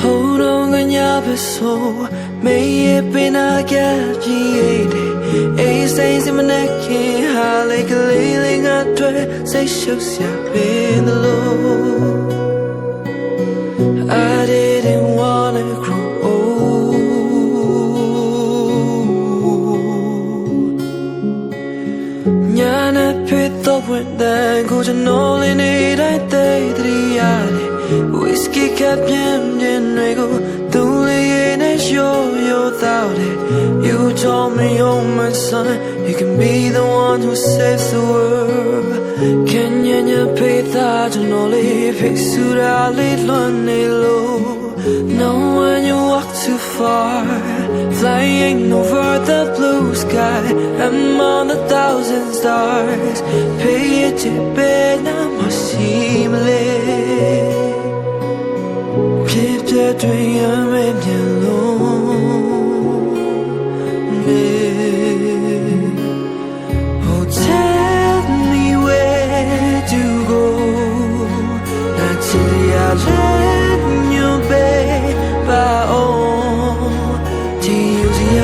Hold on ကညာပဲဆိုမေးရပင်နာကကြည့်ရတဲ့အေးစိမ့်စမနဲ့ခင်ဟာလေ Topuktan koca nolin iray teytri yani Whisky kep yem yen rego Duli yenesh yo yo thaure You told me oh my son You can be the one who saves the world. Can yen ye pay that noli Pik sura lit lun low Know when you walk too far Flying over the among the thousand stars. Pay it to bed, I'm a seamless 기대되면 lonely Oh tell me where to go. 나 들여야 let your bed by all Do you see